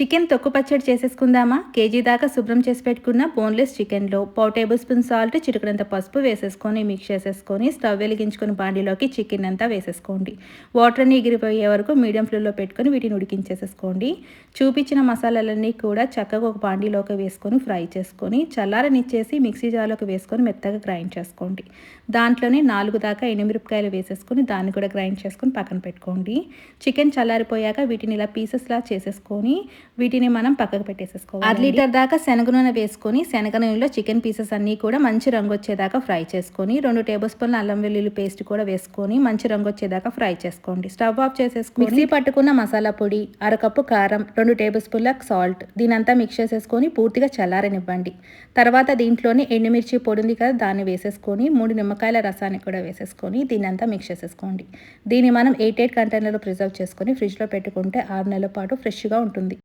Chicken తొక్కు పచ్చడి చేసేసుకుందామా? KG దాకా శుభ్రం చేసి పెట్టుకున్న బోన్లెస్ చికెన్లో పావు టేబుల్ స్పూన్ సాల్ట్ చిటికడంత పసుపు వేసేసుకొని మిక్స్ చేసేసుకొని స్టవ్ వెలిగించుకొని బాండీలోకి చికెన్ అంతా వేసేసుకోండి. వాటర్ని ఎగిరిపోయే వరకు మీడియం ఫ్లేమ్లో పెట్టుకొని వీటిని ఉడికించేసేసుకోండి. చూపించిన మసాలాలన్నీ కూడా చక్కగా ఒక బాండీలోకి వేసుకొని ఫ్రై చేసుకొని చల్లారనిచ్చేసి మిక్సీ జార్లోకి వేసుకొని మెత్తగా గ్రైండ్ చేసుకోండి. దాంట్లోనే నాలుగు దాకా ఎండుమిరపకాయలు వేసేసుకొని దాన్ని కూడా గ్రైండ్ చేసుకొని పక్కన పెట్టుకోండి. చికెన్ చల్లారిపోయాక వీటిని ఇలా పీసెస్లా చేసేసుకొని వీటిని మనం పక్కకు పెట్టేసేసుకోవాలి అర లీటర్ దాకా శనగ నూనె వేసుకొని శనగ నూనెలో చికెన్ పీసెస్ అన్నీ కూడా మంచి రంగు వచ్చేదాకా ఫ్రై చేసుకొని రెండు టేబుల్ స్పూన్ల అల్లం వెల్లుల్లి పేస్ట్ కూడా వేసుకొని మంచి రంగు వచ్చేదాకా ఫ్రై చేసుకోండి. స్టవ్ ఆఫ్ చేసేసుకొని మిక్సీ పట్టుకున్న మసాలా పొడి అరకప్పు కారం రెండు టేబుల్ స్పూన్ల సాల్ట్ దీనంతా మిక్స్ చేసేసుకొని పూర్తిగా చల్లారనివ్వండి. తర్వాత దీంట్లోని ఎండుమిర్చి పొడి ఉంది కదా దాన్ని వేసేసుకొని మూడు నిమ్మకాయల రసాన్ని కూడా వేసేసుకొని దీన్ని అంతా మిక్స్ చేసేసుకోండి. దీన్ని మనం ఎయిట్ ఎయిట్ కంటైనర్లో ప్రిజర్వ్ చేసుకొని ఫ్రిడ్జ్లో పెట్టుకుంటే ఆరు నెలల పాటు ఫ్రెష్గా ఉంటుంది.